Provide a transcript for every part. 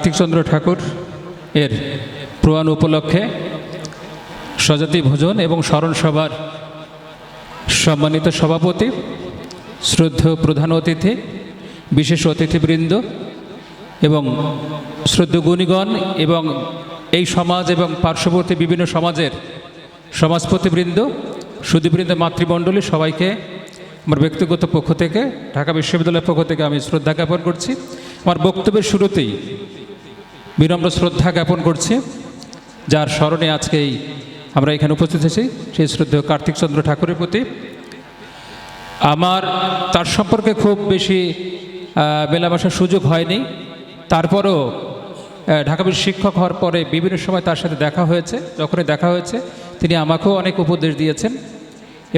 কার্তিকচন্দ্র ঠাকুর এর প্রয়াণ উপলক্ষে স্বজাতি ভোজন এবং স্মরণ সভার সম্মানিত সভাপতি শ্রদ্ধেয় প্রধান অতিথি, বিশেষ অতিথিবৃন্দ এবং শ্রদ্ধ গুণীগণ এবং এই সমাজ এবং পার্শ্ববর্তী বিভিন্ন সমাজের সমাজপতিবৃন্দ সুদীবৃন্দ মাতৃমণ্ডলী সবাইকে আমার ব্যক্তিগত পক্ষ থেকে, ঢাকা বিশ্ববিদ্যালয়ের পক্ষ থেকে আমি শ্রদ্ধা জ্ঞাপন করছি। আমার বক্তব্যের শুরুতেই বিনম্র শ্রদ্ধা জ্ঞাপন করছি। যার স্মরণে আজকেই আমরা এখানে উপস্থিত হয়েছি, সেই শ্রদ্ধেয় কার্তিকচন্দ্র ঠাকুরের প্রতি। আমার, তার সম্পর্কে খুব বেশি মেলামেশার সুযোগ হয়নি। তারপরও ঢাকা শিক্ষক হওয়ার পরে বিভিন্ন সময় তার সাথে দেখা হয়েছে, যখনই দেখা হয়েছে, তিনি আমাকেও অনেক উপদেশ দিয়েছেন।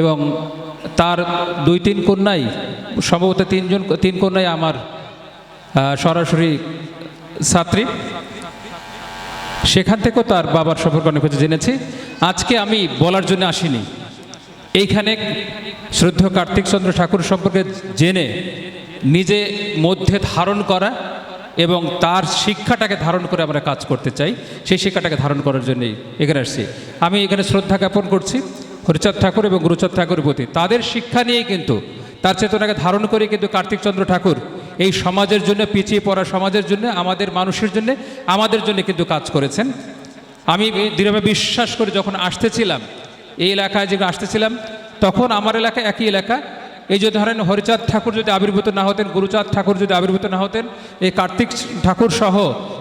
এবং তার দুই, তিন কন্যাই, সম্ভবত তিনজন, তিন কন্যাই আমার সরাসরি ছাত্রী। সেখান থেকেও তার বাবার সম্পর্কে অনেক কিছু জেনেছি। আজকে আমি বলার জন্য আসিনি। এইখানে শ্রদ্ধেয় কার্তিকচন্দ্র ঠাকুর সম্পর্কে জেনে, নিজে মধ্যে ধারণ করা এবং তার শিক্ষাটাকে ধারণ করে আমরা কাজ করতে চাই। সেই শিক্ষাটাকে ধারণ করার জন্যই এখানে আসছি। আমি এখানে শ্রদ্ধা জ্ঞাপন করছি হরিচাঁদ ঠাকুর এবং গুরুচাঁদ ঠাকুরের প্রতি। তাদের শিক্ষা নিয়েই কিন্তু, তার চেতনাকে ধারণ করে কিন্তু কার্তিকচন্দ্র ঠাকুর এই সমাজের জন্য, পিছিয়ে পড়া সমাজের জন্য, আমাদের মানুষের জন্য, আমাদের জন্য কিন্তু কাজ করেছেন। আমি দৃঢ়ভাবে বিশ্বাস করে যখন আসতেছিলাম, এই এলাকায় যখন আসতেছিলাম, তখন আমার এলাকা একই এলাকা। এই যে ধরেন হরিচাঁদ ঠাকুর যদি আবির্ভূত না হতেন, গুরুচাঁদ ঠাকুর যদি আবির্ভূত না হতেন, এই কার্তিক ঠাকুর সহ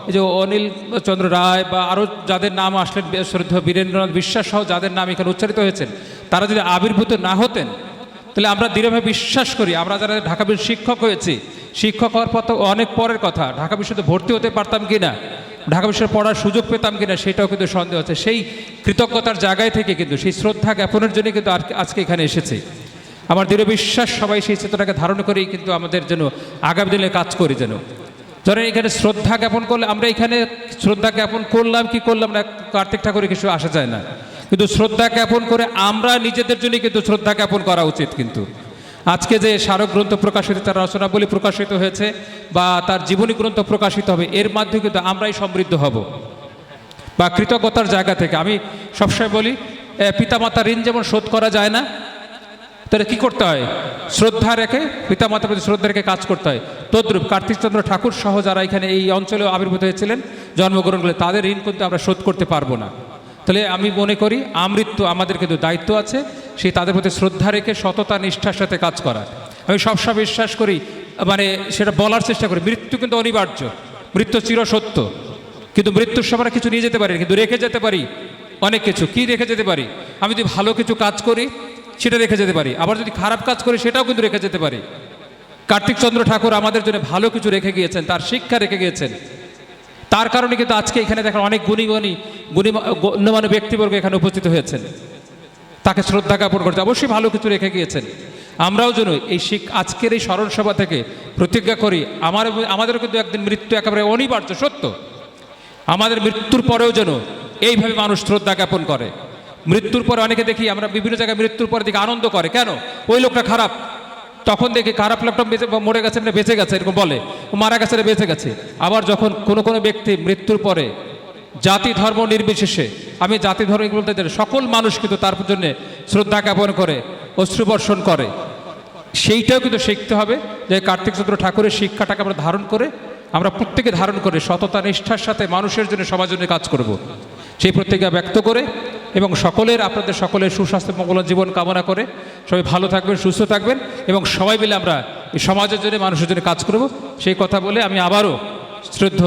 এই যে অনিল চন্দ্র রায় বা আরও যাদের নাম আসলেন, শ্রদ্ধ বীরেন্দ্রনাথ বিশ্বাস সহ যাদের নাম এখানে উচ্চারিত হয়েছেন, তারা যদি আবির্ভূত না হতেন, তাহলে আমরা দৃঢ়ভাবে বিশ্বাস করি, আমরা যারা ঢাকা শিক্ষক হয়েছি শিক্ষক হওয়ার পর অনেক পরের কথা। ঢাকা বিশ্বতে ভর্তি হতে পারতাম কি না ঢাকা বিশ্বের পড়ার সুযোগ পেতাম কিনা, সেটাও কিন্তু সন্দেহ আছে। সেই কৃতজ্ঞতার জায়গায় থেকে কিন্তু, সেই শ্রদ্ধা জ্ঞাপনের জন্য কিন্তু আজকে এখানে এসেছে। আমার দৃঢ় বিশ্বাস, সবাই সেই চেতনাকে ধারণ করেই কিন্তু আমাদের যেন আগামী দিনে কাজ করি যেন। ধরেন এখানে শ্রদ্ধা জ্ঞাপন করলে, আমরা এখানে শ্রদ্ধা জ্ঞাপন করলাম কি করলাম না, কার্তিক ঠাকুরের কিছু আসা যায় না। কিন্তু শ্রদ্ধা জ্ঞাপন করে আমরা নিজেদের জন্য কিন্তু শ্রদ্ধা জ্ঞাপন করা উচিত কিন্তু। আজকে যে স্মারক গ্রন্থ প্রকাশিত তার রচনাবলী প্রকাশিত হয়েছে বা তার জীবনী গ্রন্থ প্রকাশিত হবে এর মাধ্যমে কিন্তু আমরাই সমৃদ্ধ হব বা কৃতজ্ঞতার জায়গা থেকে। আমি সবসময় বলি এ, পিতামাতার ঋণ যেমন শোধ করা যায় না তাহলে কি করতে হয়? শ্রদ্ধা রেখে পিতামাতার প্রতি শ্রদ্ধা রেখে কাজ করতে হয়। তদ্রূপ কার্তিকচন্দ্র ঠাকুর সহ যারা এখানে এই অঞ্চলে আবির্ভূত হয়েছিলেন জন্মগ্রহণ করে তাদের ঋণ কিন্তু আমরা শোধ করতে পারব না। তাহলে আমি মনে করি আমৃত্যু আমাদের কিন্তু দায়িত্ব আছে। সেই তাদের প্রতি শ্রদ্ধা রেখে সততা, নিষ্ঠার সাথে কাজ করা। আমি সবসময় বিশ্বাস করি মানে সেটা বলার চেষ্টা করি, মৃত্যু কিন্তু অনিবার্য, মৃত্যু চিরসত্য কিন্তু মৃত্যুর সময় কিছু নিয়ে যেতে পারি কিন্তু রেখে যেতে পারি, অনেক কিছু। কি রেখে যেতে পারি? আমি যদি ভালো কিছু কাজ করি, সেটা রেখে যেতে পারি। আবার যদি খারাপ কাজ করি, সেটাও কিন্তু রেখে যেতে পারি। কার্তিকচন্দ্র ঠাকুর আমাদের জন্য ভালো কিছু রেখে গিয়েছেন, তার শিক্ষা রেখে গিয়েছেন। তার কারণে কিন্তু আজকে এখানে দেখেন অনেক গুণী গুণী গুণী, গণ্যমান্য ব্যক্তিবর্গ এখানে উপস্থিত হয়েছেন। তাকে শ্রদ্ধা জ্ঞাপন করতে। অবশ্যই ভালো কিছু রেখে গিয়েছেন। আমরাও যেন এই শিখ, আজকের এই স্মরণ সভা থেকে প্রতিজ্ঞা করি, আমার আমাদেরও কিন্তু একদিন মৃত্যু একেবারে অনিবার্য, সত্য। আমাদের মৃত্যুর পরেও যেন এইভাবে মানুষ শ্রদ্ধা জ্ঞাপন করে। মৃত্যুর পরে অনেকে দেখি আমরা বিভিন্ন জায়গায় মৃত্যুর পরে দেখি আনন্দ করে। কেন? ওই লোকটা খারাপ। তখন দেখি খারাপ লোকটা বেঁচে, মরে গেছে মানে বেঁচে গেছে, এরকম বলে। মারা গেছে বেঁচে গেছে। আবার যখন কোনো কোনো ব্যক্তি মৃত্যুর পরে জাতি ধর্ম নির্বিশেষে। আমি জাতি ধর্ম বলতে চাই, সকল মানুষ কিন্তু তার জন্য শ্রদ্ধা জ্ঞাপন করে অশ্রুবর্ষণ করে। সেইটাও কিন্তু শিখতে হবে যে কার্তিক চন্দ্র ঠাকুরের শিক্ষাটাকে আমরা ধারণ করে, আমরা প্রত্যেকে ধারণ করে সততা, নিষ্ঠার সাথে মানুষের জন্য, সমাজের জন্য কাজ করব। সেই প্রতিজ্ঞা ব্যক্ত করে এবং সকলের, আপনাদের সকলের সুস্বাস্থ্য, মঙ্গল জীবন কামনা করে সবাই ভালো থাকবেন, সুস্থ থাকবেন এবং সবাই মিলে আমরা সমাজের জন্য, মানুষের জন্য কাজ করব। সেই কথা বলে আমি আবারও শ্রদ্ধ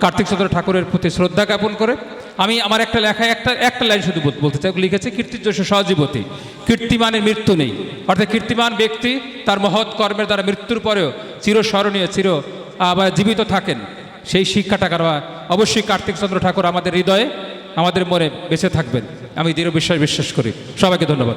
কার্তিক চন্দ্র ঠাকুরের প্রতি শ্রদ্ধা জ্ঞাপন করে। আমি আমার একটা লেখায় একটা একটা লাইন শুধু বলতে চাই। লিখেছে কীর্তিযশ সহজীবতী। কীর্তিমানের মৃত্যু নেই। অর্থাৎ কীর্তিমান ব্যক্তি তার মহৎ কর্মের দ্বারা মৃত্যুর পরেও চিরস্মরণীয়, চির আবার জীবিত থাকেন। সেই শিক্ষাটা কারণ অবশ্যই কার্তিক চন্দ্র ঠাকুর আমাদের হৃদয়ে, আমাদের মনে বেঁচে থাকবেন। আমি দৃঢ় বিশ্বাস বিশ্বাস করি। সবাইকে ধন্যবাদ।